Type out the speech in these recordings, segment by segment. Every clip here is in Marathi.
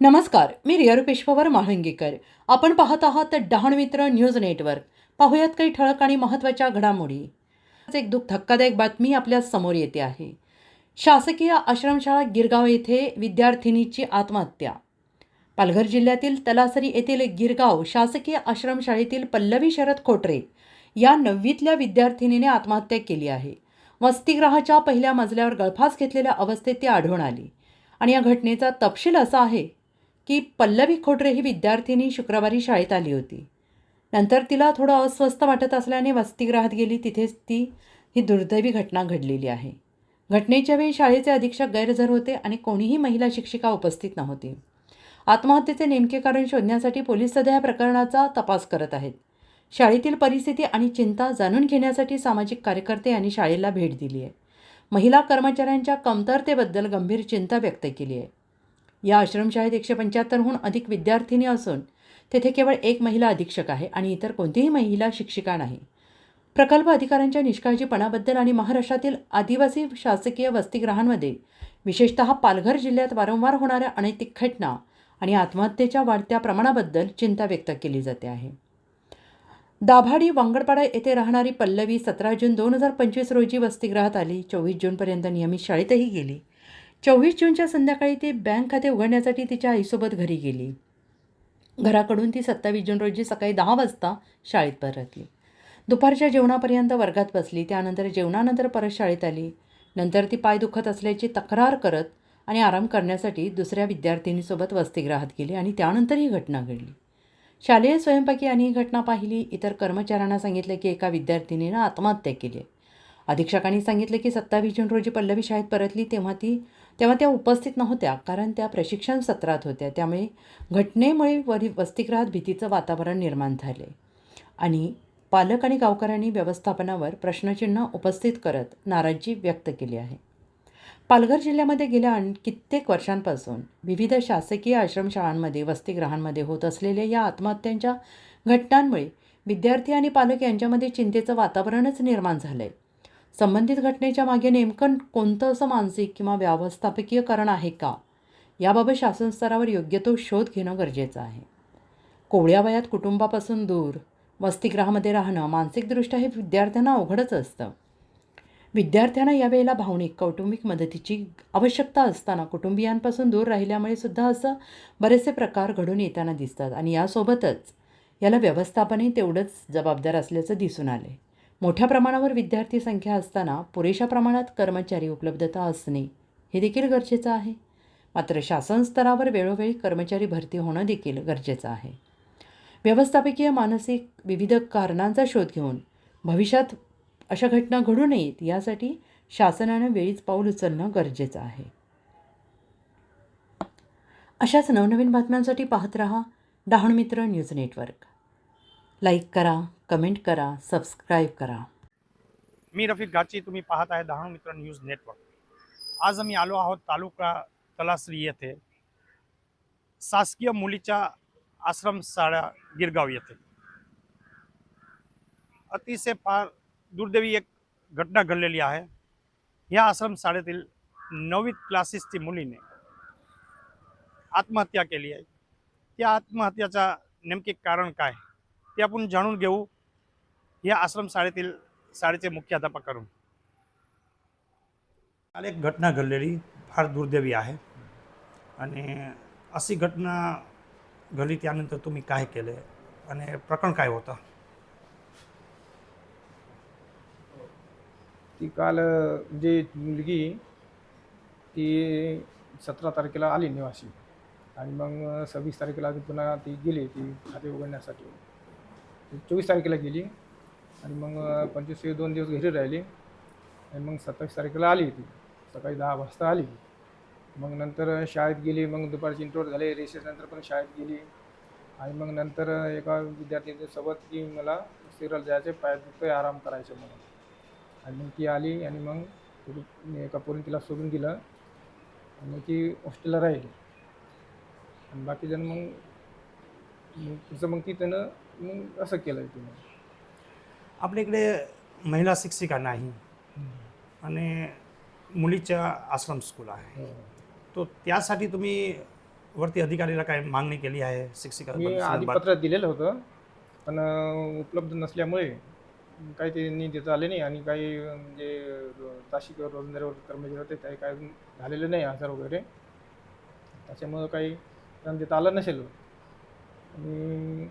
नमस्कार मी रिअर पेशवावर माळंगेकर आपण पाहत आहात डहाण मित्र न्यूज नेटवर्क. पाहूयात काही ठळक आणि महत्त्वाच्या घडामोडी. एक दुःख धक्कादायक बातमी आपल्यासमोर येते आहे. शासकीय आश्रमशाळा गिरगाव येथे विद्यार्थिनीची आत्महत्या. पालघर जिल्ह्यातील तलासरी येथील गिरगाव शासकीय आश्रमशाळेतील पल्लवी शरद खोटरे या नववीतल्या विद्यार्थिनीने आत्महत्या केली आहे. वसतिगृहाच्या पहिल्या मजल्यावर गळफास घेतलेल्या अवस्थेत ती आढळून आली. आणि या घटनेचा तपशील असा आहे की पल्लवी खोटरे ही विद्यार्थिनी शुक्रवारी शाळेत आली होती. नंतर तिला थोडं अस्वस्थ वाटत असल्याने वसतिगृहात गेली. तिथेच ती ही दुर्दैवी घटना घडलेली आहे. घटनेच्या वेळी शाळेचे अधीक्षक गैरहजर होते आणि कोणीही महिला शिक्षिका उपस्थित नव्हती. आत्महत्येचे नेमके कारण शोधण्यासाठी पोलीस सध्या या प्रकरणाचा तपास करत आहेत. शाळेतील परिस्थिती आणि चिंता जाणून घेण्यासाठी सामाजिक कार्यकर्ते यांनी शाळेला भेट दिली आहे महिला कर्मचाऱ्यांच्या कमतरतेबद्दल गंभीर चिंता व्यक्त केली आहे या आश्रमशाळेत एकशे पंच्याहत्तरहून अधिक विद्यार्थिनी असून तेथे केवळ एक महिला अधीक्षक आहे आणि इतर कोणतीही महिला शिक्षिका नाही. प्रकल्प अधिकाऱ्यांच्या निष्काळजीपणाबद्दल आणि महाराष्ट्रातील आदिवासी शासकीय वसतिगृहांमध्ये विशेषतः पालघर जिल्ह्यात वारंवार होणाऱ्या अनैतिक घटना आणि आत्महत्येच्या वाढत्या प्रमाणाबद्दल चिंता व्यक्त केली जाते आहे. दाभाडी वांगडपाडा येथे राहणारी पल्लवी सतरा जून दोन हजार पंचवीस रोजी वसतिगृहात आली. चोवीस जूनपर्यंत नियमित शाळेतही गेली. चोवीस जूनच्या संध्याकाळी ती बँक खाते उघडण्यासाठी तिच्या आईसोबत घरी गेली. घराकडून ती सत्तावीस जून रोजी सकाळी दहा वाजता शाळेत परतली. दुपारच्या जेवणापर्यंत वर्गात बसली. त्यानंतर जेवणानंतर परत शाळेत आली. नंतर ती पाय दुखत असल्याची तक्रार करत आणि आराम करण्यासाठी दुसऱ्या विद्यार्थिनीसोबत वसतिगृहात गेली आणि त्यानंतर ही घटना घडली. शालेय स्वयंपाकी आणि ही घटना पाहिली. इतर कर्मचाऱ्यांना सांगितलं की एका विद्यार्थिनीनं आत्महत्या केली. अधीक्षकांनी सांगितलं की सत्तावीस जून रोजी पल्लवी शाळेत परतली तेव्हा ती तेव्हा त्या उपस्थित नव्हत्या कारण त्या प्रशिक्षण सत्रात होत्या. त्यामुळे घटनेमुळे वरी वसतिगृहात भीतीचं वातावरण निर्माण झाले. आणि पालक आणि गावकऱ्यांनी व्यवस्थापनावर प्रश्नचिन्ह उपस्थित करत नाराजी व्यक्त केली आहे. पालघर जिल्ह्यामध्ये गेल्या अन कित्येक वर्षांपासून विविध शासकीय आश्रमशाळांमध्ये वसतिगृहांमध्ये होत असलेल्या या आत्महत्यांच्या घटनांमुळे विद्यार्थी आणि पालक यांच्यामध्ये चिंतेचं वातावरणच निर्माण झालं आहे संबंधित घटनेच्या मागे नेमकं कोणतं असं मानसिक किंवा व्यवस्थापकीय कारण आहे का? याबाबत शासन स्तरावर योग्य तो शोध घेणं गरजेचं आहे. कोवळ्या वयात कुटुंबापासून दूर वसतिगृहामध्ये राहणं मानसिकदृष्ट्या हे विद्यार्थ्यांना अवघडच असतं. विद्यार्थ्यांना यावेळेला भावनिक कौटुंबिक मदतीची आवश्यकता असताना कुटुंबियांपासून दूर राहिल्यामुळे सुद्धा असं बरेचसे प्रकार घडून येताना दिसतात आणि यासोबतच याला व्यवस्थापनही तेवढंच जबाबदार असल्याचं दिसून आले मोठ्या प्रमाणावर विद्यार्थी संख्या असताना पुरेशा प्रमाणात कर्मचारी उपलब्धता असणे हे देखील गरजेचं आहे. मात्र शासन स्तरावर वेळोवेळी कर्मचारी भरती होणं देखील गरजेचं आहे. व्यवस्थापकीय मानसिक विविध कारणांचा शोध घेऊन भविष्यात अशा घटना घडू नयेत यासाठी शासनानं वेळीच पाऊल उचलणं गरजेचं आहे. अशाच नवनवीन बातम्यांसाठी पाहत रहा Dahanu Mitra news network. Like करा कमेंट करा सबस्क्राईब करा. मी रफिक गाची तुम्ही पाहत आहे दहा मित्र न्यूज नेटवर्क. आज आम्ही आलो आहोत तालुका तलासरी येथे. शासकीय मुलीच्या आश्रमशाळा गिरगाव येथे. अतिशय फार दुर्दैवी एक घटना घडलेली आहे. या आश्रमशाळेतील नववीत क्लासेसची मुलीने आत्महत्या केली आहे. त्या आत्महत्याचा नेमके कारण काय? ते आपण जाणून घेऊ. या आश्रमशाळेतील शाळेचे मुख्याध्यापकाकडून काल एक घटना घडलेली फार दुर्दैवी आहे. आणि अशी घटना घडली त्यानंतर तुम्ही काय केले? आणि प्रकरण काय होतं? ती काल अ, म्हणजे मुलगी ती सतरा तारखेला आली निवासी. आणि मग सव्वीस तारखेला ती पुन्हा ती गेली ती खाते उघडण्यासाठी. चोवीस तारखेला गेली. आणि मग पंचवीस ते दोन दिवस घरी राहिली. आणि मग सत्तावीस तारखेला आली ती सकाळी दहा वाजता आली. मग नंतर शाळेत गेली. मग दुपारची इंटरव्ह्यू झाले. रेसेसनंतर पण शाळेत गेली. आणि मग नंतर एका विद्यार्थ्यांसोबत की मला सिरियल जायचे पाय दुखतोय आराम करायचे म्हणून. आणि मग ती आली आणि मग एका पोरीने तिला सोडून दिलं. आणि मग ती हॉस्टेलला राहिली. आणि बाकीजण मग मग तिचं मग ती त्यानं मग असं केलं तिनं. आपल्या इकडे महिला शिक्षिका नाही. आणि मुलीच्या आश्रम स्कूल आहे. हो. तो त्यासाठी तुम्ही वरती अधिकारीला काय मागणी केली आहे शिक्षिका मी आधी? पत्र दिलेलं होतं. पण उपलब्ध नसल्यामुळे काही त्यांनी देता आले नाही आणि काही अं, जे ताशी किंवा रोजंदारीवर कर्मचारी होते काही काय झालेलं नाही आजार वगैरे. त्याच्यामुळं काही त्यांना देता आलं नसेल. आणि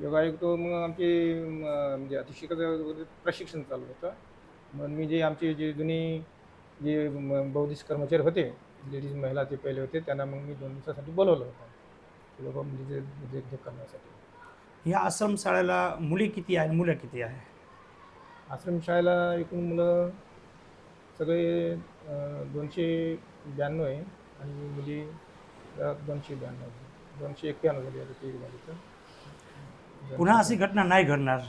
योगायोग तो मग आमचे म्हणजे अतिशिकाचं वगैरे प्रशिक्षण चालू होतं. मग मी जे आमचे जे जुनी जे बौद्धिस्ट कर्मचारी होते लेडीज महिला ते पहिले होते त्यांना मग मी दोन दिवसासाठी बोलवलं होतं. की बाबा म्हणजे जे देखरेख करण्यासाठी. ह्या आश्रमशाळेला मुली किती आहे मुलं किती आहे आश्रमशाळेला एकूण मुलं सगळे दोनशे ब्याण्णव आहे. आणि मुली दोनशे ब्याण्णव. दोनशे एक्क्याण्णव झाली आता ते झाली तर पुन्हा अशी घटना नाही घडणार.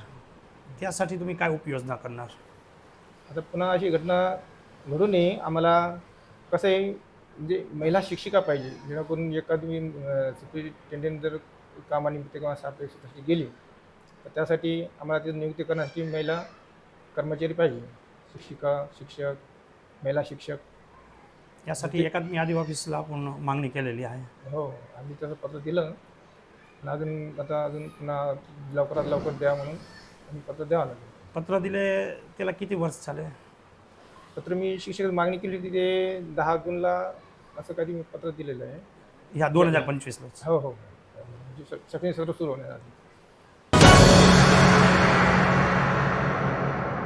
त्यासाठी तुम्ही काय उपाययोजना करणार? आता पुन्हा अशी घटना घडू नये आम्हाला कसं आहे म्हणजे महिला शिक्षिका पाहिजे. जेणेकरून एखादी सुप्रिटेंडेंट जर कामानिमित्त किंवा सापेक्षासाठी गेली तर त्यासाठी आम्हाला तिथं नियुक्ती करण्यासाठी महिला कर्मचारी पाहिजे. शिक्षिका शिक्षक महिला शिक्षक. यासाठी एकात्मी आदी ऑफिसला आपण मागणी केलेली आहे. हो आम्ही तसं पत्र दिलं. पण अजून आता अजून पुन्हा लवकरात लवकर द्या म्हणून आम्ही पत्र द्यावं लागेल. पत्र दिले त्याला किती वर्ष झाले? पत्र मी शिक्षक मागणी केली होती ते दहा जूनला असं कधी मी पत्र दिलेलं आहे. ह्या दोन हजार पंचवीसला हो हो. म्हणजे सत्र सुरू होण्याआधी.